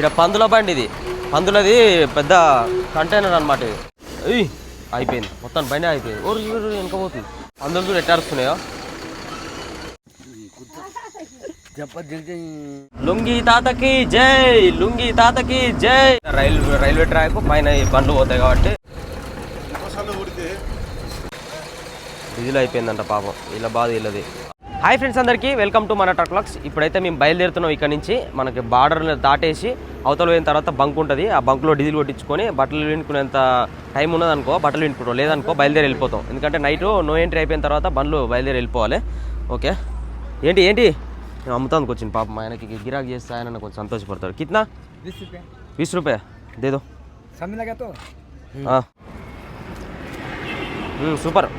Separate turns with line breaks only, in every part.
ఇక్కడ పందుల బండి ఇది. పందులది పెద్ద కంటైనర్ అనమాట ఇది. అయిపోయింది. మొత్తం బండి అయిపోయింది. ఊరు ఊరు వెనక పోతుంది పందులు చూడు ఎట్టారుస్తున్నాయో లుంగి తాతకి జై లుంగి తాతకి జై. రైల్వే రైల్వే ట్రాక్ పైన బండ్లు పోతాయి కాబట్టి. డీజిల్ అయిపోయిందంట పాపం. ఇలా బాధ వీళ్ళది. హాయ్ ఫ్రెండ్స్ అందరికీ వెల్కమ్ టు మన ట్రక్లాక్స్ ఇప్పుడైతే మేము బయలుదేరుతున్నాం ఇక్కడ నుంచి. మనకి బార్డర్ దాటేసి అవతల పోయిన తర్వాత బంక్ ఉంటుంది. ఆ బంక్లో డీజిల్ కొట్టించుకొని బట్టలు వినుకునేంత టైం ఉన్నదనుకో బట్టలు వినుకుంటాం. లేదనుకో బయలుదేరి వెళ్ళిపోతాం. ఎందుకంటే నైట్ నో ఎంట్రీ అయిపోయిన తర్వాత బండ్లు బయలుదేరి వెళ్ళిపోవాలి. ఓకే? ఏంటి ఏంటి? నేను అమ్ముతానికి వచ్చింది పాపం. ఆయనకి గిరాక్ చేస్తే ఆయన కొంచెం సంతోషపడతాడు. కిట్నా
వీస్ రూపాయ?
దేదో? సూపర్.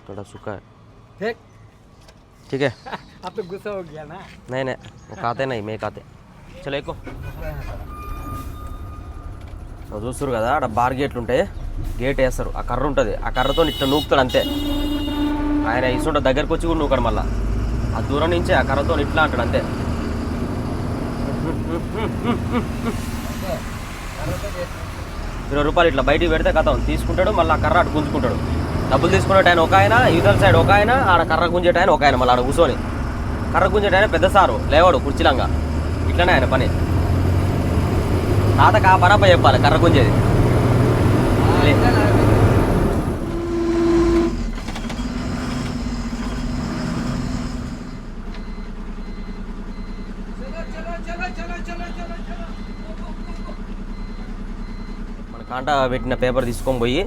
ఇక్కడ సుఖ.
समझ लगा तो
हाँ हम्म सुपर पर थोड़ा सूखा है
ठीक
ठीक है
अब तो गुस्सा हो गया ना
नहीं नहीं वो खाते नहीं मैं खाते చలో ఎక్కువ నువ్వు చూస్తారు కదా అక్కడ బార్ గేట్లు ఉంటాయి గేట్ వేస్తారు ఆ కర్ర ఉంటుంది ఆ కర్రతో ఇట్లా నూకుతాడు అంతే ఆయన ఇసుంట దగ్గరకు వచ్చి కూడా నూకడు మళ్ళా ఆ దూరం నుంచే ఆ కర్రతో ఇట్లా అంటాడు అంతే ఇరవై రూపాయలు ఇట్లా బయటికి పెడితే కథం తీసుకుంటాడు మళ్ళీ ఆ కర్ర అటు గుంజుకుంటాడు డబ్బులు తీసుకునేట ఆయన ఒక ఆయన యువతల సైడ్ ఒక ఆయన ఆడ కర్ర గుంజేట ఆయన ఒక ఆయన మళ్ళీ ఆడ కూర్చొని. కర్ర గుంజేట ఆయన పెద్ద సారు లేవాడు కుర్చీలంగా. ఇట్లనే ఆయన పని. తాతకు ఆ పనప్ప చెప్పాలి కర్ర గుంజేది. మన కాంట పెట్టిన పేపర్ తీసుకొని పోయి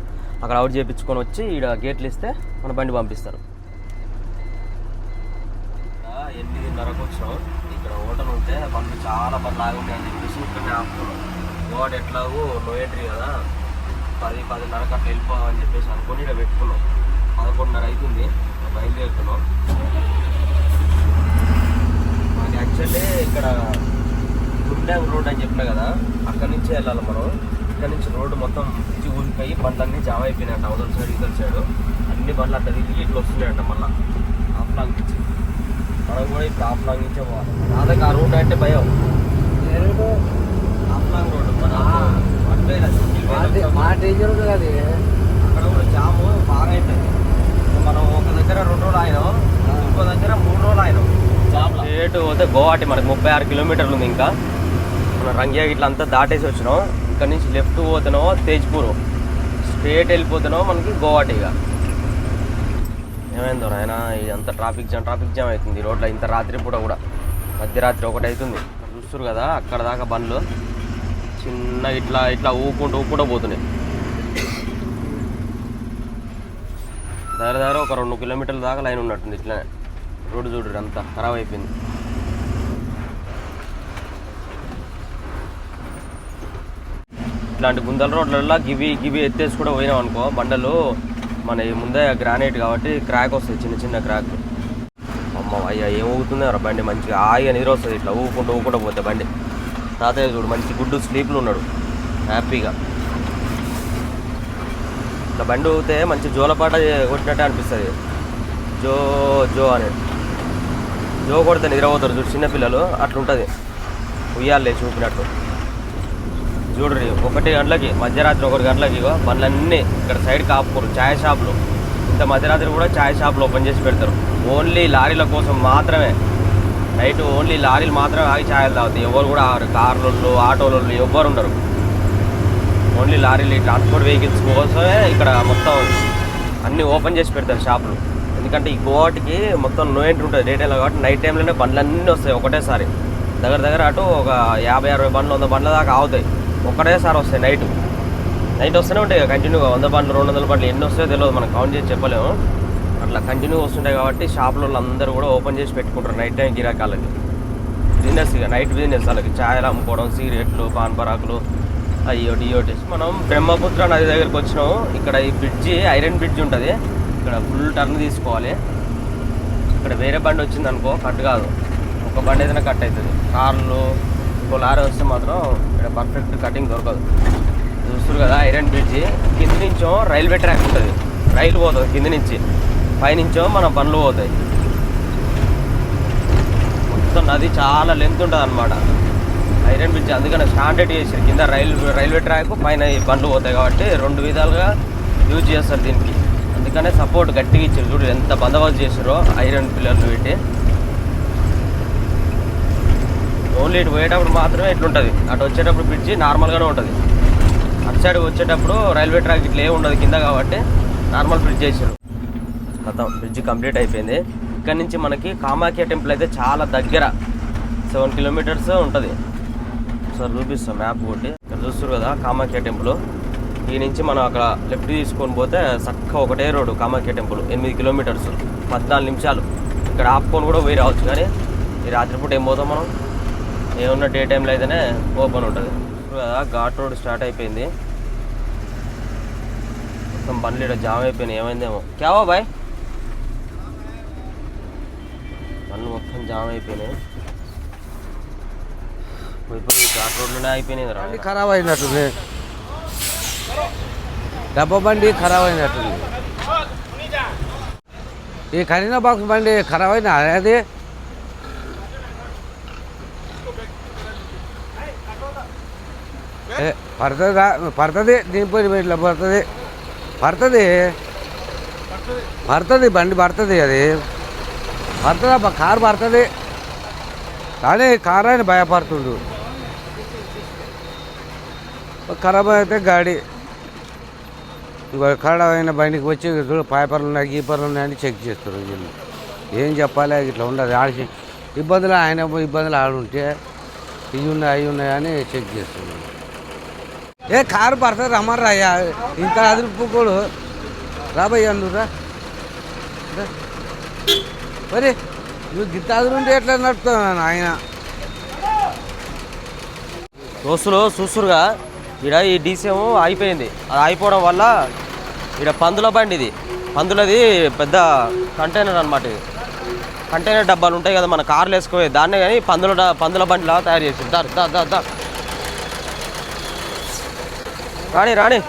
అక్కడ అవుట్ చేయించుకొని వచ్చి ఈడ గేట్లు ఇస్తే మన బండి పంపిస్తారు. ఎనిమిదిన్నరకు వచ్చినాం. ఇక్కడ హోటల్ ఉంటే బండ్లు చాలా బండ్లు ఆగి అని చెప్పేసి ఇక్కడనే ఆపుకున్నాం గోడ ఎట్లాగో నో ఎంట్రీ కదా. పది పదిన్నరకు అట్లా వెళ్ళిపోవాలని చెప్పేసి అనుకుని ఇక్కడ పెట్టుకున్నాం. పదకొండున్నర అవుతుంది బయలుదేరుతున్నాం. మాకు యాక్చువల్లీ ఇక్కడ గుండాం రోడ్ అని చెప్పిన కదా అక్కడి నుంచి వెళ్ళాలి మనం. ఇక్కడ నుంచి రోడ్డు మొత్తం పిచ్చి ఊరిపోయి బండ్లన్నీ జామ్ అయిపోయినాయంట. అవతల సైడ్ ఇతల సైడ్. అన్ని బండ్లు అట్లా తిరిగి ఇట్లా వస్తున్నాయంట మళ్ళీ. ఆఫ్ లాంగ్ నుంచి. మనం కూడా ఇప్పుడు ఆఫ్ లాంగ్ నుంచే పోవాలి. నాదకి ఆ రోడ్ అంటే భయం. ఆఫ్ లాంగ్ రోడ్ మన
మా డేంజర్ ఉంటుంది అది
అక్కడ కూడా జాము బాగా అవుతుంది మనం ఒక దగ్గర రెండు రోజులు ఆయన ఇంకో దగ్గర మూడు రోజులు ఆయన స్ట్రేట్ పోతే గోవాటి మనకి ముప్పై ఆరు కిలోమీటర్లు ఉంది ఇంకా. మనం రంగియా ఇట్లా అంతా దాటేసి వచ్చినాం. ఇక్కడ నుంచి లెఫ్ట్ పోతున్నాం తేజ్పూర్. స్ట్రేట్ వెళ్ళిపోతున్నావు మనకి గోవాటి ఇక. ఏమైందో ఆయన ఇదంతా ట్రాఫిక్ జామ్ ట్రాఫిక్ జామ్ అవుతుంది. రోడ్లో ఇంత రాత్రి పూట కూడా. మధ్యరాత్రి ఒకటి అవుతుంది. చూస్తారు కదా అక్కడ దాకా బండ్లు చిన్న ఇట్లా ఇట్లా ఊపుకుంటూ ఊపుకుంటూ పోతున్నాయి. దగ్గర దగ్గర ఒక రెండు కిలోమీటర్ల దాకా లైన్ ఉన్నట్టుంది ఇట్లా రోడ్డు చూడు అంతా ఖరాబ్ అయిపోయింది. ఇట్లాంటి గుందల రోడ్లలో గివి గివి ఎత్తేసి కూడా పోయినాం అనుకో బండలు మన ఈ ముందే గ్రానైట్ కాబట్టి క్రాక్ వస్తుంది చిన్న చిన్న క్రాక్. అమ్మ అయ్యా ఏం ఊగుతుంది రా బండి? మంచిగా హాయిగా నీరు వస్తుంది ఇట్లా. ఊపుకుంటూ ఊపుకుంటూ పోతే బండి. తాతయ్య చూడు మంచి గుడ్డు స్లీప్లు ఉన్నాడు. హ్యాపీగా. ఇట్లా బండి ఊగితే మంచి జోలపాట కొట్టినట్టే అనిపిస్తుంది. జో జో అని జో కొడితే నిద్రపోతారు చూడు చిన్నపిల్లలు అట్లుంటుంది. ఉయ్యాలే చూపినట్టు. చూడండి ఒకటి గంటలకి మధ్యరాత్రి ఒకటి గంటలకి బండ్లన్నీ ఇక్కడ సైడ్ కాపుకోరు ఛాయ్ షాపులు. ఇంత మధ్యరాత్రి కూడా ఛాయ్ షాపులు ఓపెన్ చేసి పెడతారు. ఓన్లీ లారీల కోసం మాత్రమే. నైట్ ఓన్లీ లారీలు మాత్రమే ఆగి ఛాయలు తాగుతాయి. ఎవరు కూడా కార్లు ఆటోలు ఎవ్వరు ఉండరు. ఓన్లీ లారీలు ట్రాన్స్పోర్ట్ వెహికల్స్ కోసమే ఇక్కడ మొత్తం అన్నీ ఓపెన్ చేసి పెడతారు షాపులు. ఎందుకంటే ఈ గోవాటికి మొత్తం నో ఎంట్రీ ఉంటుంది డే టైంలో కాబట్టి నైట్ టైంలోనే బండ్లు అన్నీ వస్తాయి ఒకటేసారి. దగ్గర దగ్గర అటు ఒక యాభై అరవై బండ్లు వంద బండ్ల దాకా అవుతాయి ఒకటేసారి వస్తాయి నైట్ నైట్ వస్తూనే ఉంటాయి కంటిన్యూగా వంద బండ్లు రెండు వందల బండ్లు ఎన్ని వస్తాయో తెలియదు మనం కౌంట్ చేసి చెప్పలేము. అట్లా కంటిన్యూ వస్తుంటాయి కాబట్టి షాపుల అందరూ కూడా ఓపెన్ చేసి పెట్టుకుంటారు నైట్ టైం గిరాకాలకి బిజినెస్ ఇక నైట్ బిజినెస్ వాళ్ళకి ఛాయలు అమ్ముకోవడం సిగరెట్లు పాన్ పరాకులు అయ్యోటి ఇయోటి మనం బ్రహ్మపుత్ర నది దగ్గరికి వచ్చినాం ఇక్కడ ఈ బ్రిడ్జి ఐరన్ బ్రిడ్జ్ ఉంటుంది. ఇక్కడ ఫుల్ టర్న్ తీసుకోవాలి. ఇక్కడ వేరే బండి వచ్చిందనుకో కట్ కాదు. ఒక బండి ఏదైనా కట్ అవుతుంది. కార్లు ఇంకో లారీ వస్తే మాత్రం ఇక్కడ పర్ఫెక్ట్ కటింగ్ దొరకదు. చూస్తారు కదా ఐరన్ బ్రిడ్జి కింద నుంచో రైల్వే ట్రాక్ ఉంటుంది. రైలు పోతుంది కింద నుంచి. పైనుంచో మన బండ్లు పోతాయి. మొత్తం నది చాలా లెంత్ ఉంటుంది అనమాట ఐరన్ బ్రిడ్జ్ అందుకని స్టాండర్డ్ చేసారు. కింద రైలు రైల్వే ట్రాక్ పైన బండ్లు పోతాయి కాబట్టి రెండు విధాలుగా యూజ్ చేస్తారు దీనికి. అందుకనే సపోర్ట్ గట్టిగా ఇచ్చారు. చూడు ఎంత బందోబస్తు చేసారో ఐరన్ పిల్లర్లు పెట్టి. ఓన్లీ ఇటు పోయేటప్పుడు మాత్రమే ఇట్లుంటుంది. అటు వచ్చేటప్పుడు బ్రిడ్జి నార్మల్గానే ఉంటుంది. అటు సైడ్ వచ్చేటప్పుడు రైల్వే ట్రాక్ ఇట్లా ఏ ఉండదు కింద కాబట్టి నార్మల్ బ్రిడ్జ్ చేసారు మొత్తం బ్రిడ్జ్ కంప్లీట్ అయిపోయింది. ఇక్కడ నుంచి మనకి కామాఖ్య టెంపుల్ అయితే చాలా దగ్గర. సెవెన్ కిలోమీటర్స్ ఉంటుంది. సార్ చూపిస్తాం మ్యాప్ కొట్టి ఇక్కడ చూస్తారు కదా కామాఖ్య టెంపుల్ ఈ నుంచి మనం అక్కడ లెఫ్ట్ తీసుకొని పోతే చక్క ఒకటే రోడ్డు కామాఖ్య టెంపుల్ ఎనిమిది కిలోమీటర్స్ పద్నాలుగు నిమిషాలు. ఇక్కడ ఆపుకొని కూడా పోయి రావచ్చు కానీ ఈ రాత్రిపూట ఏం పోతాం మనం? ఏమున్న డే టైంలో అయితేనే ఓపెన్ ఉంటుంది. చూస్తారు కదా ఘాట్ రోడ్ స్టార్ట్ అయిపోయింది. మొత్తం బండ్లు ఇక్కడ జామ్ అయిపోయినాయి. ఏమైందేమో. క్యావో బాయ్ బండ్లు మొత్తం జామ్ అయిపోయినాయి. ఇప్పుడు ఘాట్ రోడ్లోనే అయిపోయినాయి రా.
ఖరాబ్ అయినట్టుంది. డబ్బా బండి ఖరాబ్ అయినట్టుంది. ఈ కరీనా బాక్స్ బండి ఖరాబ్ అయినా అది పడుతుందా? పడుతుంది? దీనిపోయి ఇట్లా పడుతుంది? పడుతుంది? పడుతుంది. బండి పడుతుంది అది. పడుతుందా? కారు పడుతుంది. కానీ కారు ఆయన భయపడుతుండు. ఖరాబ్ అయితే గాడి. ఖరాబ్ అయిన బండికి వచ్చి చూడు పేపర్లు ఉన్నాయి గీపర్లు ఉన్నాయని చెక్ చేస్తారు వీళ్ళు. ఏం చెప్పాలి? ఇట్లా ఉండదు. ఆడి ఇబ్బందులు ఆయన ఇబ్బందులు ఆడుంటే ఇవి ఉన్నాయి అవి ఉన్నాయని చెక్ చేస్తున్నాను ఏ కారు పడుతుంది రమ్మర్రా అయ్యా ఇంత అదుపుకోడు రాబోయ్యా నువ్వు మరి నువ్వు గిత్త అదురుంటే ఎట్లా నడుపుతావు ఆయన
దోస్తులు చూస్తురుగా? ఇక్కడ ఈ డీసీఎం అయిపోయింది అది అయిపోవడం వల్ల ఇక్కడ పందుల బండి ఇది. పందులది పెద్ద కంటైనర్ అనమాట ఇది. కంటైనర్ డబ్బాలు ఉంటాయి కదా మన కార్లు వేసుకోవాలి దాన్నే కానీ పందుల పందుల బండిలా తయారు చేసి దా దా దా దా. రాణి రాణి.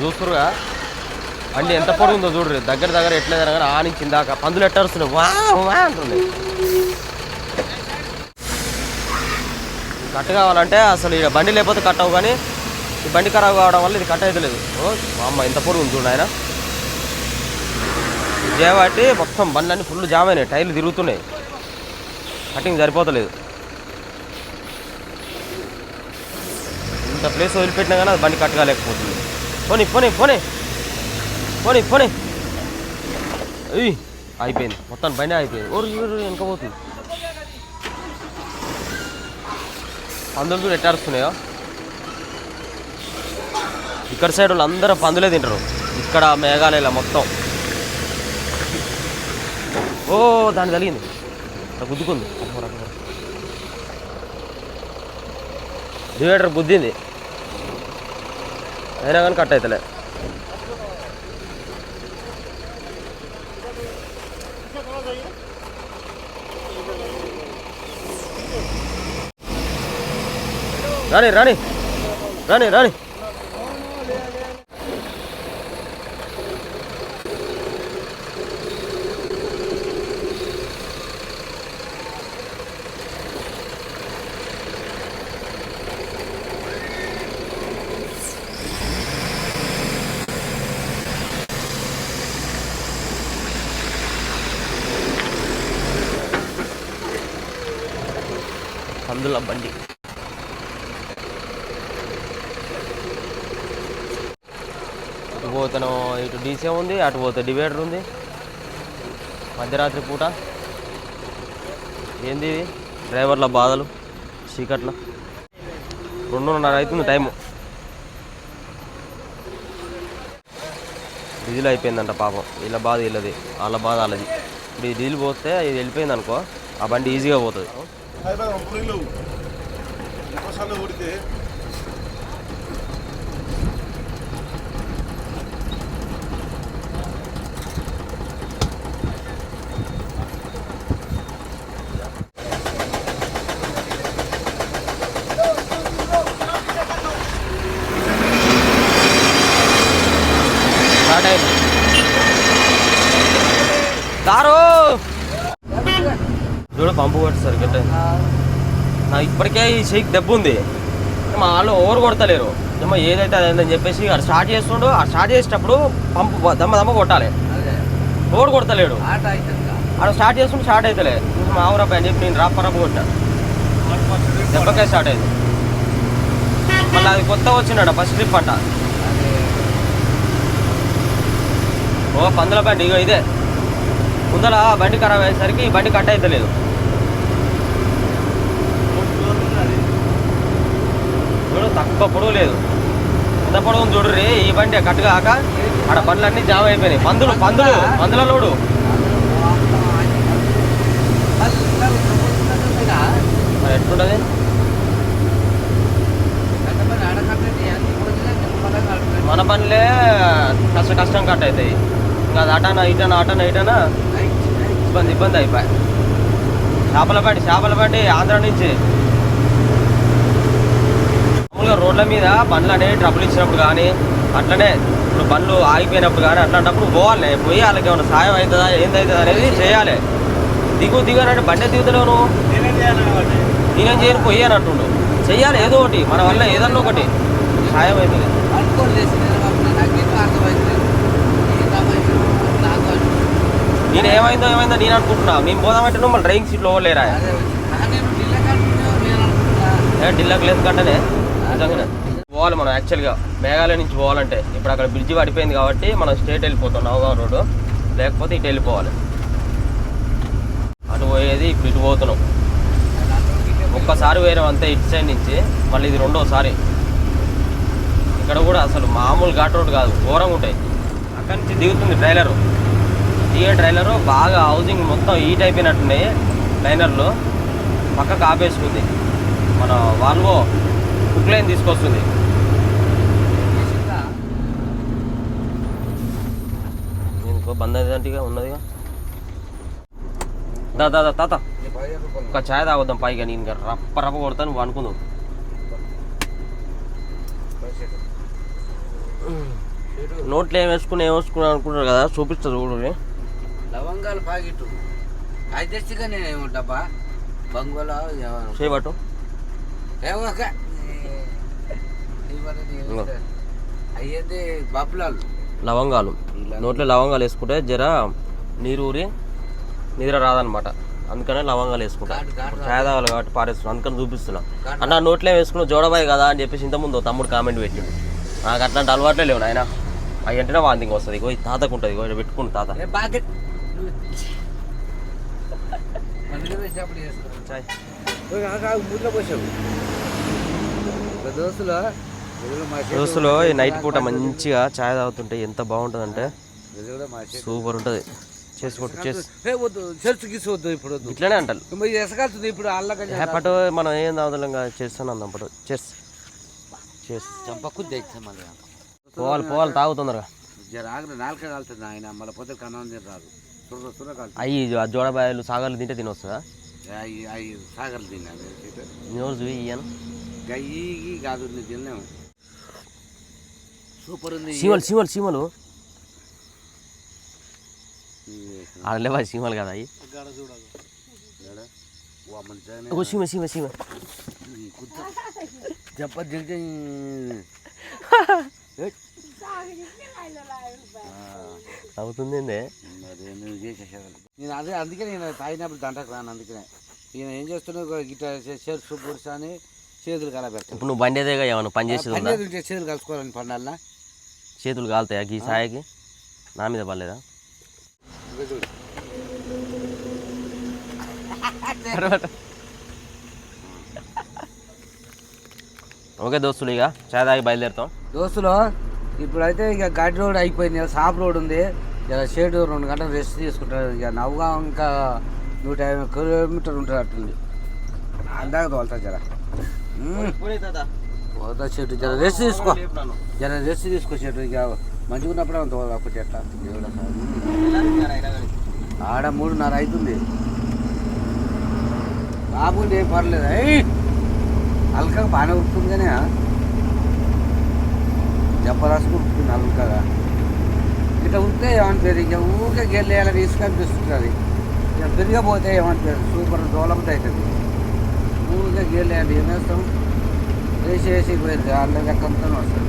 చూస్తురుగా? బండి ఎంత పొడుగుందో చూడరు దగ్గర దగ్గర ఎట్లేదన్నా కానీ ఆ నుంచి ఇందాక పందులు ఎట్టరుస్తున్నాయి వా వా అంటుంది కట్ కావాలంటే అసలు ఈ బండి లేకపోతే కట్ అవ్వు కానీ ఈ బండి ఖరాబ్ కావడం వల్ల ఇది కట్ అయితే లేదు. ఓ మా అమ్మ ఎంత పొడుగు ఉంది చూడు ఆయన చేయబట్టి మొత్తం బండ్లన్నీ ఫుల్ జామ్ అయినాయి. టైర్లు తిరుగుతున్నాయి. కటింగ్ సరిపోతలేదు. ఇంత ప్లేస్ వదిలిపెట్టినా కానీ అది బండి కట్ కాలేకపోతుంది పోనీ పోనీ పోనీ. పోనీ పోనీ. అయ్యి అయిపోయింది. మొత్తం బండి అయిపోయింది. ఓరు వెనక పోతుంది. పందులు కూడా ఎట్టారుస్తున్నాయో ఇక్కడ సైడ్ వాళ్ళు అందరూ పందులే తింటారు. ఇక్కడ మేఘాలయలో మొత్తం. ఓ దాని తగిలింది. గుద్దుకుంది. డివైడర్ గుద్దింది. అయినా కానీ కట్ అవుతలే రాని రాని రాని రాని. పందుల బండి. ఇటు పోతాను ఇటు డీసే ఉంది అటు పోతే డివైడర్ ఉంది. మధ్యరాత్రి పూట. ఏంది ఇది? డ్రైవర్ల బాధలు చీకట్ల. రెండున్నర అవుతుంది టైము. డీజిల్ అయిపోయిందంట పాపం. వీళ్ళ బాధ వీళ్ళది. వాళ్ళ బాధ వాళ్ళది. ఇప్పుడు ఈ డీజిల్ పోస్తే ఇది వెళ్ళిపోయింది అనుకో ఆ బండి ఈజీగా పోతుంది.
హైదరాబాద్ పులిలు ఇంకోసార్లు ఊడితే
స్టార్ట్ అయింది పంపు కొట్టేస్తారు గట్ట. నా ఇప్పటికే ఈ షేక్ దెబ్బ ఉంది. మా వాళ్ళు ఓవర్ కొడతలేరు. ఏమో ఏదైతే అదని చెప్పేసి ఆడు స్టార్ట్ చేస్తుండో. ఆ స్టార్ట్ చేసేటప్పుడు పంపు దమ్మ దమ్మ కొట్టాలి.
అదే.
ఓవర్ కొడతలేడు. ఆడ స్టార్ట్ చేస్తుంటే స్టార్ట్ అవుతలే మా ఊరబ్బాయి అని చెప్పి నేను రప్ప కొట్టా దెబ్బకే స్టార్ట్ అయింది. మళ్ళీ అది కొత్త వచ్చినాడు ఫస్ట్ ట్రిప్ అంట.
అదే.
ఓ పందుల బండి ఇగో ఇదే. ముందర బండి ఖరాబ్ అయ్యేసరికి బండి కట్ అవుతలేదు చూడు తక్కువ పొడవు లేదు. ఎంత పొడవు ఉంది ఈ బండి కట్ కాక ఆడ బండ్లన్నీ జామ్ అయిపోయినాయి. పందులు పందులు పందుల లోడు. మరి ఎట్లుంటది? మన పనులే కష్ట కష్టం కట్ అవుతాయి ఇంకా అది అటానా ఇటనా అటానా ఇటనా ఇబ్బంది ఇబ్బంది అయిపోయి చేపల బండి చేపల బండి ఆంధ్ర నుంచి. మామూలుగా రోడ్ల మీద బండ్లు అనేవి ట్రబుల్ ఇచ్చినప్పుడు కానీ అట్లనే ఇప్పుడు బండ్లు ఆగిపోయినప్పుడు కానీ అట్లాంటప్పుడు పోవాలి. పోయి వాళ్ళకి ఏమైనా సాయం అవుతుందా ఏందవుతుందా అనేది చేయాలి. దిగు దిగు అంటే బండి దిగుతలేవు నువ్వు. నేనేం చేయను పోయి అని అంటుండు. చెయ్యాలి ఏదో ఒకటి మన వల్ల ఏదన్నా ఒకటి. సాయం అవుతుంది నేను ఏమైందో ఏమైందో నేను అనుకుంటున్నా. నేను పోదామంటే నువ్వు మళ్ళీ డ్రైవింగ్ సీట్లో లేరా ఏ ఢిల్లాకి లేదు కంటేనే నిజంగానే. పోవాలి మనం యాక్చువల్గా మేఘాలయ నుంచి పోవాలంటే ఇప్పుడు అక్కడ బ్రిడ్జి పడిపోయింది కాబట్టి మనం స్టేట్ వెళ్ళిపోతాం నవగాం రోడ్డు లేకపోతే ఇటు వెళ్ళిపోవాలి. అటు పోయేది ఇప్పుడు ఇటు పోతున్నాం. ఒక్కసారి వేరే అంతే ఇటు సైడ్ నుంచి. మళ్ళీ ఇది రెండోసారి. ఇక్కడ కూడా అసలు మామూలు ఘాట్ రోడ్ కాదు. ఘోరంగా ఉంటాయి. అక్కడి నుంచి దిగుతుంది ట్రైలర్ దిగే ట్రైలర్ బాగా హౌసింగ్ మొత్తం హీట్ అయిపోయినట్టున్నాయి లైనర్లు పక్కకు ఆపేసుకుంది. మన వాల్వో లైన్ తీసుకొస్తుంది. ఇంకో బంద్ అయిందంటే ఉన్నదిగా. దా దా తాత ఒక ఛాయ్ తాగొద్దాం పైగా నేను ఇంకా రప్ప రప్ప కొడతాను నువ్వు అనుకుందాం. నోట్లో ఏం వేసుకుని ఏం వేసుకుని అనుకుంటారు కదా చూపిస్తా చూడు
లవంగాలు తెచ్చిగా నేను డబ్బా. బంగులో
చేయబట్టు లవంగాలు. నోట్లో లవంగాలు వేసుకుంటే జర నీరు ఊరి నిద్ర రాదనమాట అందుకనే లవంగాలు వేసుకుంటా. తాగాలి కాబట్టి పారేస్తున్నా. అందుకని చూపిస్తున్నా. అన్న నోట్లో ఏం వేసుకున్నావు జోడబాయి కదా అని చెప్పేసి ఇంతకుముందు తమ్ముడు కామెంట్ పెట్టిండు. నాకు అట్లాంటి అలవాట్లే లేవు నాయన. అవి అంటేనే వాంతింగ్ వస్తుంది. ఇగో తాతకు ఉంటుంది. ఇగో పెట్టుకుంటు తాత.
పాకెట్
చాయ్
దోస్తులో
ఈ నైట్ పూట మంచిగా ఛాయ్ తాగుతుంటే ఎంత బాగుంటుందంటే సూపర్ ఉంటుంది. చేసుకుంటూ చేసి.
ఏ వద్దు చర్చ్ గిసవద్దు ఇప్పుడు
ఇట్లనే అంటారు.
ఎసగలుతుంది ఇప్పుడు అల్లకంటే
మనం ఏం తాగుతాం కదా చేస్తాను అందాం పట్టు. చేస్. చేస్.
చంపకు తెచ్చా మళ్ళీ.
పోవాలి పోవాలి తాగు తొందరగా
జర ఆగ్ర నాలుక కాలుతుంది ఆయన మళ్ళీ పోతే కన్నం రాదు.
అయ్యి ఆ జోడబాయలు సాగర్లు తింటే తినొస్తుందా?
సాగర్లు తిన్నాను. గయ్యి కాదు నేను తిన్నాము సూపర్ ఉంది.
సీమలు సీమలు సీమలు. ఆడ లేవా సీమలు కదా ఒక సీమ సీమ సీమ.
చెప్ప
అవుతుంది
నేను అదే అందుకే నేను తాగినప్పుడు దంటకు రాను అందుకనే. ఈయన ఏం చేస్తున్నావు గిట్ట షర్ట్ బుర్స్ అని చేతులు కలబెడతాను
ఇప్పుడు నువ్వు బండి ఏదేగా ఏమన్నా పని చేసేది
చేతులు కలుసుకోవాలని పండాలనా
చేతులు కాలుతాయా? గీ సాయకి? నా మీద పర్లేదా ఓకే దోస్తులు ఇక చాయ్ తాగి బయలుదేరుతాం.
దోస్తులు ఇప్పుడైతే ఇక గడ్డి రోడ్ అయిపోయింది సాప్ రోడ్ ఉంది. ఇక షేడ్ రెండు గంటలు రెస్ట్ తీసుకుంటారు. ఇక నవ్వుగా ఇంకా నూట యాభై కిలోమీటర్ ఉంటుంది అట్టుంది అందాక తోలుతా జర. మ్మ్. చెట్టు. జర రెస్ట్ తీసుకో. జర రెస్ట్ తీసుకో చెట్టు. మంచిగా ఉన్నప్పుడు అంత ఒకటి ఎట్లా ఆడ మూడున్నర అవుతుంది బాగుండి ఏం పర్లేదు. ఏయ్! అల్కగా బాగానే ఉడుతుంది కానీ జబ్బరాసుకు ఉడుకుతుంది అల్కగా. ఇట్లా ఏమని పేరు ఇంకా ఊరికే గెల్లేయాలని ఇసుక అనిపిస్తుంది ఇక పెరిగిపోతే పేరు సూపర్ డెవలప్డ్ అవుతుంది. ఊరికే నీళ్ళు అంటే ఏం వేస్తాం వేసి వేసి పోయింది అల్ల లెక్కంతా వస్తుంది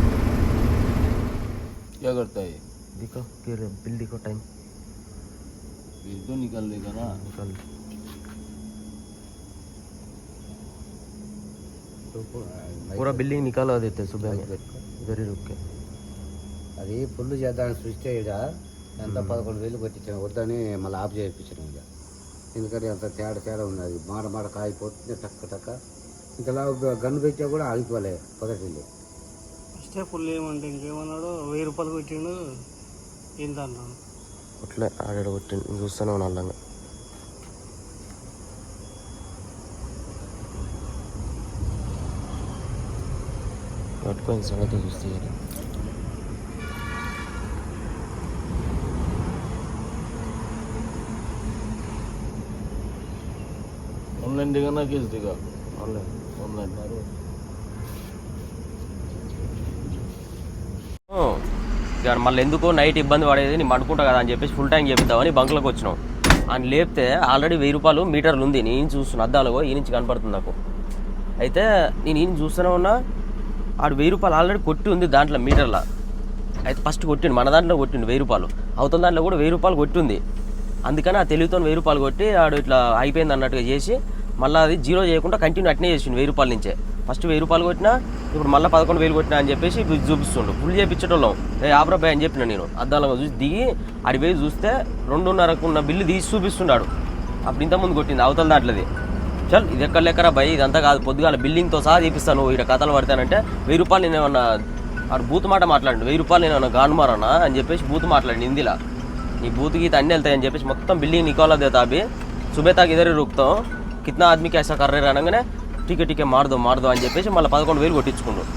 क्या करता है
दिखो बिल दिखो टाइम
बिल तो निकल देगा ना
निकाल पूरा बिल्डिंग निकाला देते सुबह में इधर ही रुक के
అది ఫుల్ చేద్దామని సృష్టి ఇక ఎంత పదకొండు వేలు కొట్టించాను వద్దని మళ్ళీ ఆఫ్ చేయించాను ఇక ఎందుకంటే అంత తేడా తేడా ఉన్నది మాట మాట కాయిపోతుంది టక్క టక్క ఇంకా గన్ను పెట్టా కూడా ఆగిపోలే పొదటింది
ఫస్టే ఫుల్ ఏమంటే ఇంకేమన్నాడు వెయ్యి రూపాయలు కొట్టిండు ఏంది అన్నాడు.
అట్లే ఆడాడు కొట్టిండు చూస్తానే ఉన్నా అల్లంగా. సంగతి చూస్తే
ఆన్లైన్ దిగా నాకు కేసు దిగా?
ఆన్లైన్ మళ్ళీ ఎందుకో నైట్ ఇబ్బంది పడేది నేను పడుకుంటా కదా అని చెప్పేసి ఫుల్ టైం చెప్తామని బంక్లోకి వచ్చినాం. అని లేపితే ఆల్రెడీ వెయ్యి రూపాయలు మీటర్లు ఉంది నేను చూస్తున్న అద్దాలుగో ఈ నుంచి కనపడుతుంది నాకు. అయితే నేను ఈయన చూస్తూనే ఉన్నా ఆడు వెయ్యి రూపాయలు ఆల్రెడీ కొట్టి ఉంది దాంట్లో మీటర్లో. అయితే ఫస్ట్ కొట్టిండు మన దాంట్లో కొట్టిండు వెయ్యి రూపాయలు. అవతల దాంట్లో కూడా వెయ్యి రూపాయలు కొట్టి ఉంది అందుకని ఆ తెలివితో వెయ్యి రూపాయలు కొట్టి ఆడు ఇట్లా అయిపోయింది అన్నట్టుగా చేసి మళ్ళీ అది జీరో చేయకుండా కంటిన్యూ అట్నే చేసిండు వెయ్యి రూపాయల నుంచే. ఫస్ట్ వెయ్యి రూపాయలు కొట్టినా ఇప్పుడు మళ్ళీ పదకొండు వేలు కొట్టినా అని చెప్పేసి చూపిస్తుండు. ఫుల్ చేయించడం యాభై ఆబ్రాబాయ్ అని చెప్పిన నేను. అద్దాలుగా చూసి దిగి అడి పోయి చూస్తే రెండున్నరకు ఉన్న బిల్లు తీసి చూపిస్తున్నాడు. అప్పుడు ఇంతకుముందు కొట్టింది అవతల దాంట్లోది. చల్ ఇది ఎక్కడ లెక్కరా భయ్ ఇదంతా కాదు పొద్దుగాల బిల్డింగ్తో సహా చూపిస్తాను. ఇక్కడ కథలు పడతానంటే వెయ్యి రూపాయలు నేను ఏమన్నా ఆడు బూత్ మాట మాట్లాడండి. వెయ్యి రూపాయలు నేను ఏమన్నా గానుమారనా అని చెప్పేసి బూత్ మాట్లాడండి ఇందిలా నీ బూత్ గీత అన్ని వెళ్తాయని చెప్పేసి మొత్తం బిల్డింగ్ నికోలా దేతాబి సుబేతాకి ఇద్దరు రూపుతాం. కిత్నా ఆద్మీకి ఐసా కర్రేరు అనగానే టీకే టీకే మారదు మారదు అని చెప్పేసి మళ్ళీ పదకొండు వేలు కొట్టించుకుంటారు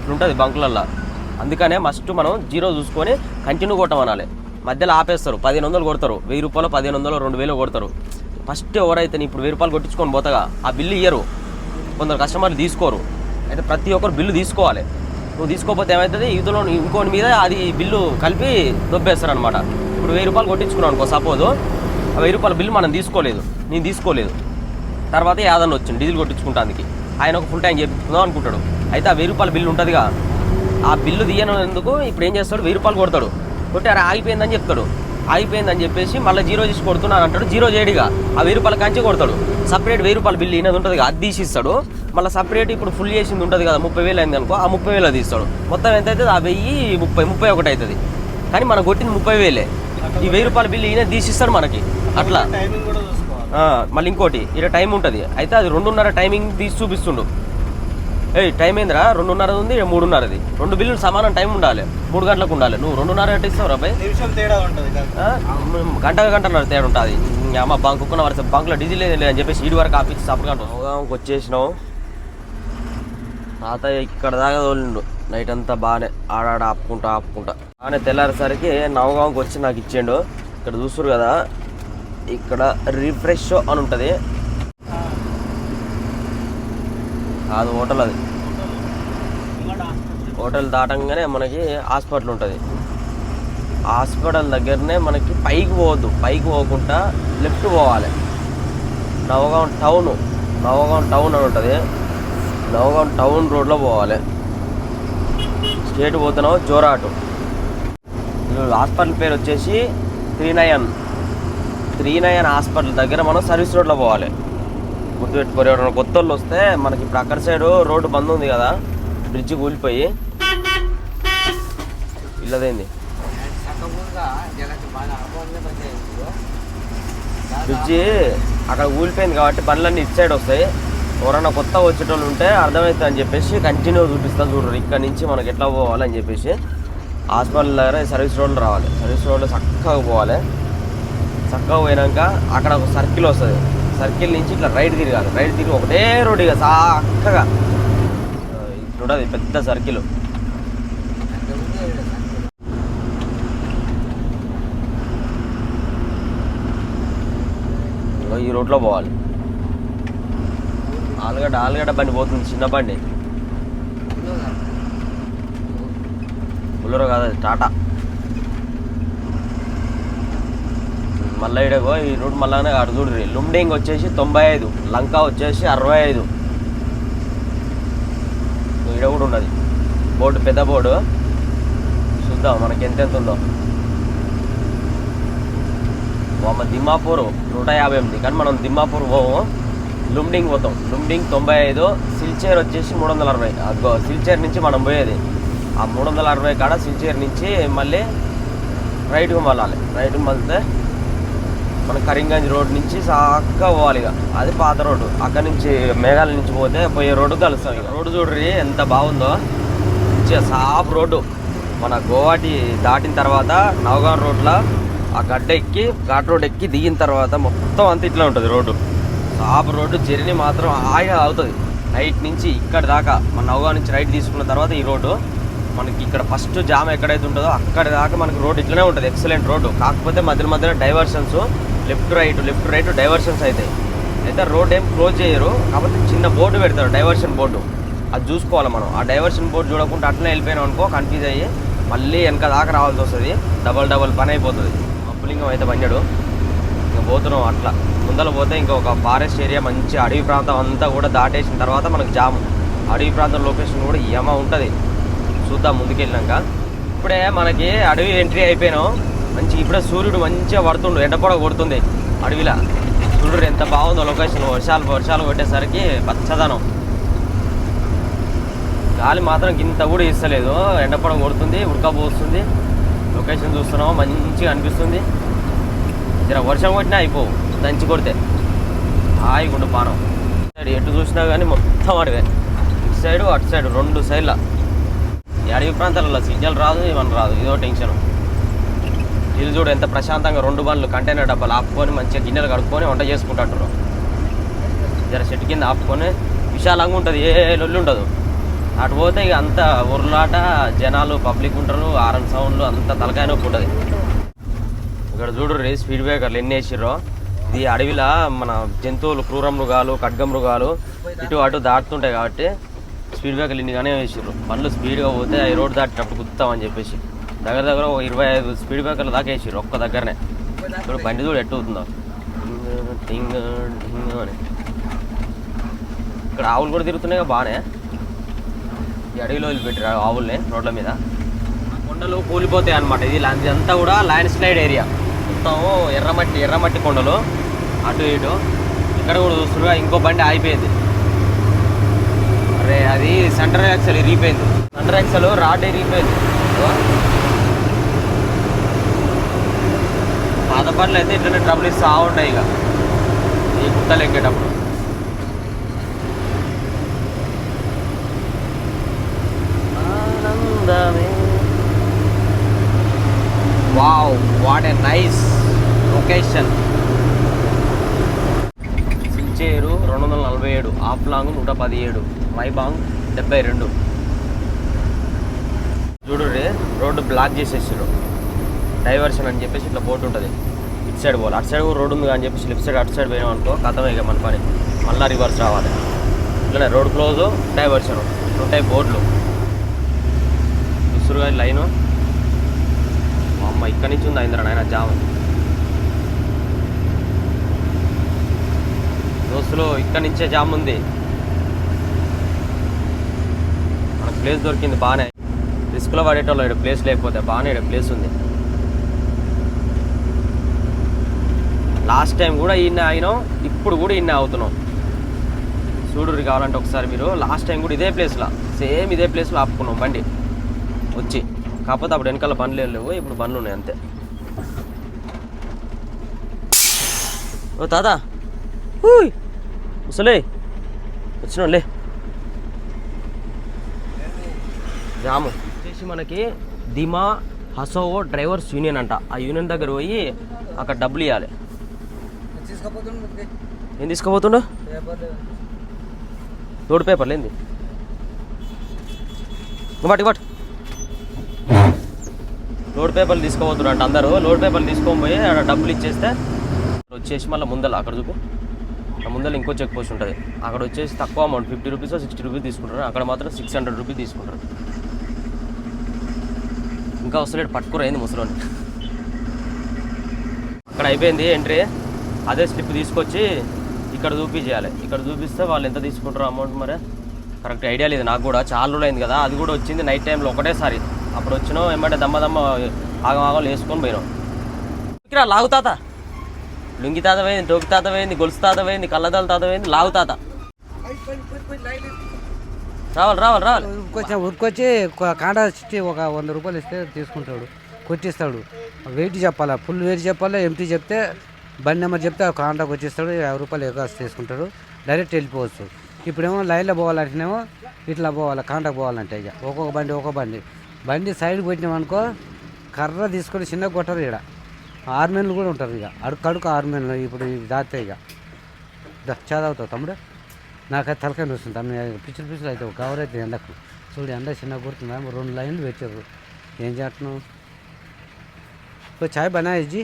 ఇట్లుంటుంది బంకులల్లో। అందుకనే మస్ట్ మనం జీరో చూసుకొని కంటిన్యూ కొట్టం అనాలి మధ్యలో ఆపేస్తారు పదిహేను వందలు కొడతారు. వెయ్యి రూపాయలు పదిహేను వందలు రెండు వేలు కొడతారు. ఫస్ట్ ఎవరైతే ఇప్పుడు వెయ్యి రూపాయలు కొట్టించుకొని పోతగా ఆ బిల్లు ఇయ్యరు. కొందరు కస్టమర్లు తీసుకోరు. అయితే ప్రతి ఒక్కరు బిల్లు తీసుకోవాలి. నువ్వు తీసుకోకపోతే ఏమవుతుంది ఇదిలో ఇంకోటి మీద అది బిల్లు కలిపి దొబ్బేస్తారనమాట ఇప్పుడు వెయ్యి రూపాయలు కొట్టించుకున్నావు అనుకో సపోజ్ ఆ వెయ్యి రూపాయల బిల్లు మనం తీసుకోలేదు. నేను తీసుకోలేదు. తర్వాత యాదన్న వచ్చింది డీజిల్ కొట్టించుకుంటానికి. ఆయన ఒక ఫుల్ టైం చేపించుకుందాం అనుకుంటాడు. అయితే ఆ వెయ్యి రూపాయల బిల్లు ఉంటుందిగా. ఆ బిల్లు తీయనందుకు ఇప్పుడు ఏం చేస్తాడు? వెయ్యి రూపాయలు కొడతాడు. కొట్టి అరే ఆగిపోయిందని చెప్తాడు. ఆగిపోయిందని చెప్పేసి మళ్ళీ జీరో చేసి కొడుతున్నాను అంటాడు. జీరో చేయడిగా. ఆ వెయ్యి రూపాయల కంచి కొడతాడు. సపరేట్ వెయ్యి రూపాయల బిల్లు ఈయనది ఉంటుంది అది తీసి ఇస్తాడు మళ్ళీ సపరేట్ ఇప్పుడు ఫుల్ చేసింది ఉంటుంది కదా ముప్పై వేలు అయింది అనుకో ఆ ముప్పై వేలు తీస్తాడు. మొత్తం ఎంత అవుతుంది? ఆ వెయ్యి ముప్పై ముప్పై ఒకటి అవుతుంది. కానీ మనం కొట్టింది ముప్పై వేలే. ఈ వెయ్యి రూపాయల బిల్లు ఈయన తీసిస్తాడు మనకి. అట్లా. మళ్ళీ ఇంకోటి ఇక్కడ టైం ఉంటుంది. అయితే అది రెండున్నర టైమింగ్ తీసి చూపిస్తుండు. ఏయ్ టైం ఏందిరా? రెండున్నర ఉంది మూడున్నరది. రెండు బిల్లులు సమానం టైం ఉండాలి. మూడు గంటలకు ఉండాలి. నువ్వు రెండున్నర అంటే ఇస్తావు రాబాయ్
నిమిషం తేడా ఉంటుంది
గంట గంటన్నర తేడా ఉంటుంది. అమ్మ బంక్ కున్న వరుస బంక్లో డీజిల్ లేదు అని చెప్పేసి ఈడు వరకు ఆపించి సపరేట్ గంట వచ్చేసినావు. తాతయ్య ఇక్కడ దాకా తోలిండు. నైట్ అంతా బాగానే ఆడాడ ఆపుకుంటా ఆపుకుంటా. బాగానే తెల్లారేసరికి నవగాంకి వచ్చి నాకు ఇచ్చిండు. ఇక్కడ చూస్తురు కదా ఇక్కడ రిఫ్రెష్ అని ఉంటుంది. అది హోటల్ అది. హోటల్ దాటంగానే మనకి హాస్పిటల్ ఉంటుంది. హాస్పిటల్ దగ్గరనే మనకి పైకి పోవద్దు. పైకి పోకుండా లెఫ్ట్ పోవాలి. నవగాం టౌన్ నవగాం టౌన్ అని ఉంటుంది. నవగాం టౌన్ రోడ్లో పోవాలి. స్టేట్ పోతున్నావు జోరాటు. హాస్పిటల్ పేరు వచ్చేసి three nine three nine hospital దగ్గర మనం సర్వీస్ రోడ్లో పోవాలి. గుర్తుపెట్టుకోరు ఎవరైనా కొత్త వాళ్ళు వస్తే మనకి ఇప్పుడు అక్కడ సైడ్ రోడ్డు బంద్ ఉంది కదా బ్రిడ్జ్ కూలిపోయి. ఇల్లదేంది బ్రిడ్జి అక్కడ కూలిపోయింది కాబట్టి బండ్లన్నీ ఇటు సైడ్ వస్తాయి. ఎవరైనా కొత్త వచ్చేటోళ్ళు ఉంటే అర్థమవుతుంది అని చెప్పేసి కంటిన్యూ చూపిస్తాను చూడరు ఇక్కడ నుంచి మనకి ఎట్లా పోవాలని చెప్పేసి. హాస్పిటల్ దగ్గర సర్వీస్ రోడ్లు రావాలి. సర్వీస్ రోడ్లో చక్కగా పోవాలి. చక్కగా పోయినాక అక్కడ ఒక సర్కిల్ వస్తుంది. సర్కిల్ నుంచి ఇట్లా రైట్ తిరగాలి. రైట్ తిరిగి ఒకటే రోడ్ ఇక చక్కగా. ఇట్లా ఉంటుంది పెద్ద సర్కిల్ ఇగో ఈ రోడ్లో పోవాలి. ఆలుగడ్డ ఆలుగడ్డ బండి పోతుంది చిన్న బండి. బుల్లరో కాదు. టాటా. మళ్ళీ ఇడగో ఈ రూట్ మళ్ళీ అడుగుడ్రి లుమ్డింగ్ వచ్చేసి తొంభై ఐదు లంక వచ్చేసి అరవై ఐదు. ఈడ కూడా ఉన్నది. బోర్డు పెద్ద బోర్డు. చూద్దాం మనకి ఎంతెంత ఉందో. మా దిమ్మాపూర్ నూట యాభై ఎనిమిది. కానీ మనం దిమ్మాపూర్ పోము. లుమ్డింగ్ పోతాం. లుమ్డింగ్ తొంభై ఐదు సిల్చేర్ వచ్చేసి మూడు వందల అరవై. అదిగో సిల్చేర్ నుంచి మనం పోయేది. ఆ మూడు వందల అరవై కాడ సిల్చేర్ నుంచి మళ్ళీ రైట్కి మళ్ళాలి. రైట్కి మళ్ళితే మన కరీంగంజ్ రోడ్ నుంచి చక్కగా పోవాలి ఇక. అది పాత రోడ్డు. అక్కడ నుంచి మేఘాల నుంచి పోతే పోయే రోడ్డు కలుస్తాం ఇక. రోడ్డు చూడరి ఎంత బాగుందో. మంచిగా సాఫ్ రోడ్డు. మన గోవాటి దాటిన తర్వాత నవగాం రోడ్లో ఆ గడ్డ ఎక్కి ఘాట్ రోడ్ ఎక్కి దిగిన తర్వాత మొత్తం అంతా ఇట్లా ఉంటుంది రోడ్డు. సాఫ్ రోడ్డు జర్నీ మాత్రం హాయిగా అవుతుంది. నైట్ నుంచి ఇక్కడ దాకా మన నవగా నుంచి రైట్ తీసుకున్న తర్వాత ఈ రోడ్డు. మనకి ఇక్కడ ఫస్ట్ జామ్ ఎక్కడైతే ఉంటుందో అక్కడ దాకా మనకి రోడ్ ఇట్లనే ఉంటుంది. Excellent road. కాకపోతే మధ్య మధ్యలో diversions. Left right left right diversions అవుతాయి అయితే రోడ్ ఏం క్లోజ్ చేయరు కాకపోతే చిన్న బోర్డు పెడతారు డైవర్షన్ బోర్డు అది చూసుకోవాలి మనం. ఆ డైవర్షన్ బోర్డు చూడకుండా అట్లనే వెళ్ళిపోయినాం అనుకో కన్ఫ్యూజ్ అయ్యి మళ్ళీ వెనక దాకా రావాల్సి వస్తుంది. డబల్ డబల్ పని అయిపోతుంది. అప్పులింగం అయితే పన్నాడు ఇంకా పోతున్నాం అట్లా. ముందర పోతే ఇంకొక ఫారెస్ట్ ఏరియా మంచి అడవి ప్రాంతం అంతా కూడా దాటేసిన తర్వాత మనకు జాము. అడవి ప్రాంతం లొకేషన్ కూడా యమ ఉంటుంది. చూద్దాం ముందుకెళ్ళినాక. ఇప్పుడే మనకి అడవి ఎంట్రీ అయిపోయినాం. మంచి ఇప్పుడే సూర్యుడు మంచిగా పడుతుండు ఎండపొడ కొడుతుంది. అడవిలా. చూడు ఎంత బాగుందో లొకేషన్ వర్షాలు వర్షాలు కొట్టేసరికి పచ్చదనం. గాలి మాత్రం ఇంత కూడా ఇస్తలేదు ఎండపొడ కొడుతుంది ఉడకపోస్తుంది లొకేషన్ చూస్తున్నాము మంచిగా అనిపిస్తుంది. జర వర్షం కొట్టినా అయిపోవు దంచి కొడితే. హాయి గుండు పానం. సైడ్ ఎటు చూసినా కానీ మొత్తం అడవే. ఇటు సైడు అటు సైడు రెండు సైడ్ల. ఈ అడవి ప్రాంతాలలో సిగ్నల్ రాదు ఏమన్నా రాదు. ఇదో టెన్షన్. వీళ్ళు చూడు ఎంత ప్రశాంతంగా రెండు బండ్లు కంటైనర్ డబ్బాలు ఆపుకొని మంచిగా గిన్నెలు కడుక్కొని వంట చేసుకుంటుంటారు జర చెట్టు కింద ఆపుకొని విశాలంగా ఉంటుంది ఏ లొల్లు ఉండదు. అటు పోతే ఇక అంత ఉర్లాట జనాలు పబ్లిక్ ఉంటారు ఆరన్ సౌండ్లు అంత తలకాయ నొప్పి ఉంటుంది. ఇక్కడ చూడు రే స్పీడ్ బ్రేకర్లు ఎన్ని వేసిర్రో. ఇది అడవిలో మన జంతువులు క్రూర మృగాలు ఖడ్గ మృగాలు ఇటు అటు దాటుతుంటాయి కాబట్టి స్పీడ్ బ్రేకర్లు ఇన్నిగానే వేసిర్రు. బండ్లు స్పీడ్గా పోతే ఈ రోడ్డు దాటేటప్పుడు గుర్తామని చెప్పేసి. దగ్గర దగ్గర ఒక ఇరవై ఐదు స్పీడ్ బ్రేకర్లు దాకా ఒక్క దగ్గరనే. ఇప్పుడు బండి చూడు ఎట్టు అవుతుందో టింగ్ టింగ్ అని. ఇక్కడ ఆవులు కూడా తిరుగుతున్నాయి కదా బాగానే. ఈ అడవిలో వదిలిపెట్టారు ఆవుల్ని రోడ్ల మీద. కొండలు కూలిపోతాయి అనమాట ఇది అంతా కూడా ల్యాండ్ స్లైడ్ ఏరియా. మొత్తం ఎర్రమట్టి ఎర్రమట్టి కొండలు అటు ఇటు. ఇక్కడ కూడా చూస్తున్నా ఇంకో బండి ఆగిపోయింది. అరే అది సెంటర్ యాక్సల్ ఇరిగిపోయింది సెంటర్ యాక్సల్ రాడ్ ఇరిగిపోయింది ఇదిగో. పాత బండ్లు అయితే ఇట్లనే ట్రబుల్ ఇస్తూ ఉంటాయి ఇక. ఈ గుట్టలు ఎక్కేటప్పుడు. Wow what a nice location సిల్చేరు రెండు వందల నలభై ఏడు ఆఫ్లాంగ్ నూట పదిహేడు మైబాంగ్ డెబ్బై రెండు చూడు రోడ్డు బ్లాక్ చేసేసారు డైవర్షన్ అని చెప్పేసి ఇట్లా బోర్డు ఉంటుంది. ఇటు సైడ్ పోవాలి. అటు సైడ్ రోడ్డు ఉంది అని చెప్పేసి లెఫ్ట్ సైడ్ అటు సైడ్ పోయినాం అనుకో కథమే ఇక మన పని. మళ్ళీ రివర్స్ రావాలి. ఇట్లనే రోడ్ క్లోజ్ డైవర్షన్ ఉంటాయి బోర్డులు. చూస్తురుగా లైను. మా అమ్మ ఇక్కడి నుంచి ఉంది అయిందిరా నాయన జామ్. దోస్తులు ఇక్కడి నుంచే జామ్ ఉంది. మనకు ప్లేస్ దొరికింది బాగానే. రిస్క్లో పడేటోళ్ళు ఇక్కడ ప్లేస్ లేకపోతే బాగానే ఇక్కడ ప్లేస్ ఉంది. లాస్ట్ టైం కూడా ఈయన అయినాం ఇప్పుడు కూడా ఈయన అవుతున్నాం. చూడురు కావాలంటే ఒకసారి మీరు లాస్ట్ టైం కూడా ఇదే ప్లేస్లో సేమ్ ఇదే ప్లేస్లో ఆపుకున్నాం బండి. వచ్చి. కాకపోతే అప్పుడు వెనకాల బండ్లు ఏం లేవు ఇప్పుడు బండ్లు ఉన్నాయి అంతే. ఓ తాత. ముసలే. వచ్చినాలే రాము. వచ్చేసి మనకి దిమా హసోవో డ్రైవర్స్ యూనియన్ అంట. ఆ యూనియన్ దగ్గర పోయి అక్కడ డబ్బులు ఇవ్వాలి ఏం తీసుకోపోతుండో? రోడ్ పేపర్లు ఏంది? ఇవ్వటి ఇవ్వటి లోడ్ పేపర్లు తీసుకోవద్దు అంట అందరూ. లోడ్ పేపర్లు తీసుకొని పోయి ఆడ డబ్బులు ఇచ్చేస్తే వచ్చేసి మళ్ళీ ముందల అక్కడ చూపి. ఆ ముందర ఇంకో చెక్ పోస్ట్ ఉంటుంది. అక్కడ వచ్చేసి తక్కువ amount fifty rupees sixty rupees తీసుకుంటారు అక్కడ మాత్రం సిక్స్ హండ్రెడ్ రూపీస్ తీసుకుంటారు ఇంకా వస్తలేడు పట్టుకురైంది ముసలోని? అక్కడ అయిపోయింది ఎంట్రీ అదే స్లిప్ తీసుకొచ్చి ఇక్కడ చూపించేయాలి ఇక్కడ చూపిస్తే వాళ్ళు ఎంత తీసుకుంటారో అమౌంట్ మరి? కరెక్ట్ ఐడియా లేదు నాకు కూడా. చాలా రోజులు అయింది కదా. అది కూడా వచ్చింది నైట్ టైంలో ఒకటేసారి. అప్పుడు వచ్చినాం ఏమంటే దమ్మ దమ్మ ఆగం ఆగం వేసుకొని పోయినాం. ఇక్కడ లాగు తాత. లుంగి తాత పోయింది టోకి తాత పోయింది గొలుసు తాత పోయింది కళ్ళదాల తాత పోయింది లాగు తాత. రావాలి రావాలి రావాలి.
ఉరికొచ్చి ఉరికొచ్చి కాండా చిట్టి ఒక వంద రూపాయలు ఇస్తే తీసుకుంటాడు. కొట్టిస్తాడు. వెయిట్ చెప్పాలా? ఫుల్ వెయిట్ చెప్పాలా? ఎంటీ చెప్తే బండి నెంబర్ చెప్తే ఆ వచ్చేస్తాడు యాభై రూపాయలు ఎక్కువ తీసుకుంటాడు డైరెక్ట్ వెళ్ళిపోవచ్చు. ఇప్పుడేమో లైన్లో పోవాలంటేనేమో ఇట్లా పోవాలి కాంట్రాక్ట్ పోవాలంటే ఇక. ఒక్కొక్క బండి ఒక్కొక్క బండి. బండి సైడ్కి పెట్టినామనుకో కర్ర తీసుకొని చిన్న కొట్టరు ఇక్కడ ఆర్మెన్లు కూడా ఉంటారు ఇక. అడుగు ఆర్మెన్లు ఇప్పుడు దాతే ఇక. చదవుతావు తమ్ముడు? నాకైతే తలకాయ వస్తుంది తమ్ముడు. పిచ్చులు పిచ్చులు అయితే కవర్ అయితే ఎండకు. చూడు ఎండ చిన్న గుర్తుందా రెండు లైన్లు పెట్టారు ఏం చేస్తున్నావు? ఓ చాయ్ బనాయిజీ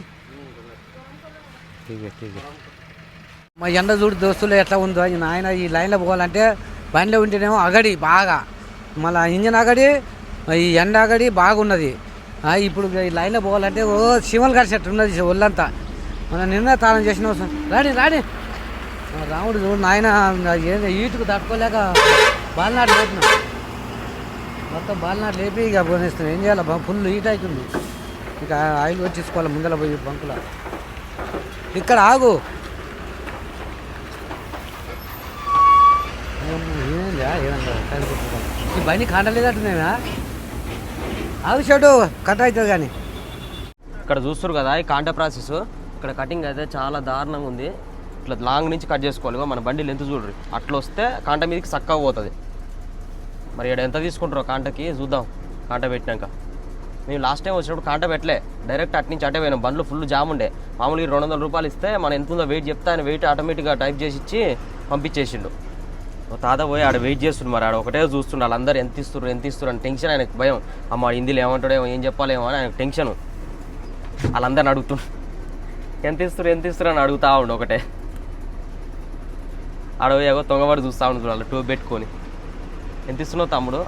మా ఎండ చూడు దోస్తులు ఎట్లా ఉందో ఆయన నాయన ఈ లైన్లో పోవాలంటే బండిలో ఉంటేనేమో అగడి బాగా. మళ్ళీ ఇంజన్ అగడి ఈ ఎండ అగడి బాగున్నది. ఇప్పుడు ఈ లైన్లో పోవాలంటే ఓ శివలు కరిసేట్టు ఉన్నది ఒళ్ళంతా. మనం నిన్న తాళం చేసిన రాడి రాడి. రాముడు చూడు నాయన ఏదో ఈటుకు తట్టుకోలేక బాలనాడు లేపినా మొత్తం బాలనాడు లేపి ఇక పోనేస్తున్నాం ఏం చేయాలి ఫుల్ హీట్ అవుతుంది ఇక ఆయిల్ వచ్చేసుకోవాలి ముందర పోయి బంకులో. ఇక్కడ ఆగు. ఈ బండి కంటలేదట్టునేనా ఆగు చెడు కట్ అవుతుంది కానీ.
ఇక్కడ చూస్తారు కదా ఈ కాంట ప్రాసెస్. ఇక్కడ కటింగ్ అయితే చాలా దారుణంగా ఉంది. ఇట్లా లాంగ్ నుంచి కట్ చేసుకోవాలి. మన బండి లెంత్ చూడరు అట్లా వస్తే కాంట మీదకి చక్కగా పోతుంది. మరి ఇక్కడ ఎంత తీసుకుంటారో కాంటకి చూద్దాం. కాంట పెట్టినాక. మేము లాస్ట్ టైం వచ్చినప్పుడు కాంట పెట్టలే. డైరెక్ట్ అటు నుంచి అటే పోయినాం. బండ్లు ఫుల్ జామ్ ఉండే. మామూలుగా రెండు వందల రూపాయలు ఇస్తే మనం ఎంత ఉందో వెయిట్ చెప్తే ఆయన వెయిట్ ఆటోమేటిక్గా టైప్ చేసి ఇచ్చి పంపించేసిండు. తాత పోయి ఆడ వెయిట్ చేస్తుండు మరి. ఆడ ఒకటే చూస్తుండు. వాళ్ళందరూ ఎంత ఇస్తున్నారు ఎంత ఇస్తున్నారు అని టెన్షన్ ఆయనకు భయం. అమ్మ హిందీలో ఏమంటాడేమో ఏం చెప్పాలేమో అని ఆయనకు టెన్షన్ వాళ్ళందరిని అడుగుతుండు. ఎంత ఇస్తారు ఎంత ఇస్తారు అని అడుగుతా ఉండు ఒకటే. ఆడ పోయి ఏగో తొంగవాడు చూస్తా ఉండు వాళ్ళు టూ పెట్టుకొని. ఎంత ఇస్తున్నావు తమ్ముడు?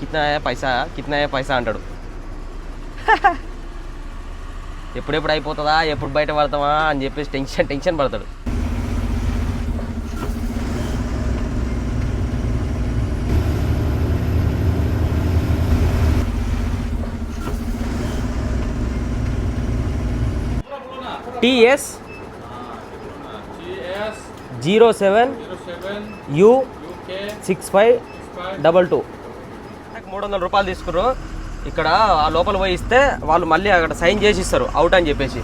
కిత్నాయా పైసా? కిత్నాయా పైసా అంటాడు. ఎప్పుడెప్పుడు అయిపోతుందా? ఎప్పుడు బయట పడతామా? అని చెప్పేసి టెన్షన్ టెన్షన్ పడతాడు. TS zero seven U six five double two మూడు వందల రూపాయలు తీసుకుర్రు. ఇక్కడ ఆ లోపల పోయి ఇస్తే వాళ్ళు మళ్ళీ అక్కడ సైన్ చేసి ఇస్తారు అవుట్ అని చెప్పేసి.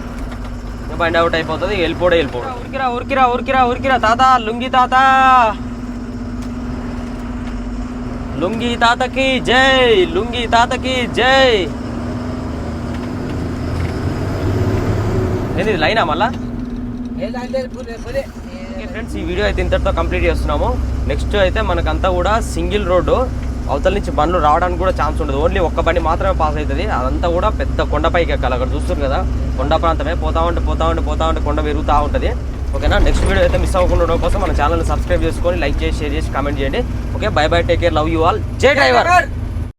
బండి అవుట్ అయిపోతుంది వెళ్ళిపోడే వెళ్ళిపోడు. ఉరికిరా ఉరికిరా ఉరికిరా ఉరికిరా తాత లుంగి తాత. లుంగి తాతకి జై లుంగి తాతకి జై. ఏంది లైనా మళ్ళా? ఫ్రెండ్స్ ఈ వీడియో అయితే ఇంతటితో కంప్లీట్ చేస్తున్నాము. నెక్స్ట్ అయితే మనకంతా కూడా సింగిల్ రోడ్డు. అవతల నుంచి బండ్లు రావడానికి కూడా ఛాన్స్ ఉండదు. ఓన్లీ ఒక్క బండి మాత్రమే పాస్ అవుతుంది. అదంతా కూడా పెద్ద కొండపైకి ఎక్కాలి. అక్కడ చూస్తారు కదా కొండ ప్రాంతమే. పోతా ఉంటే పోతా ఉంటే పోతా ఉంటే కొండ పెరుగుతూ ఉంటుంది. ఓకేనా నెక్స్ట్ వీడియో అయితే మిస్ అవ్వకుండా ఉండడం కోసం మన ఛానల్ని సబ్స్క్రైబ్ చేసుకొని లైక్ చేసి షేర్ చేసి కామెంట్ చేయండి. Okay bye bye take care love you all J driver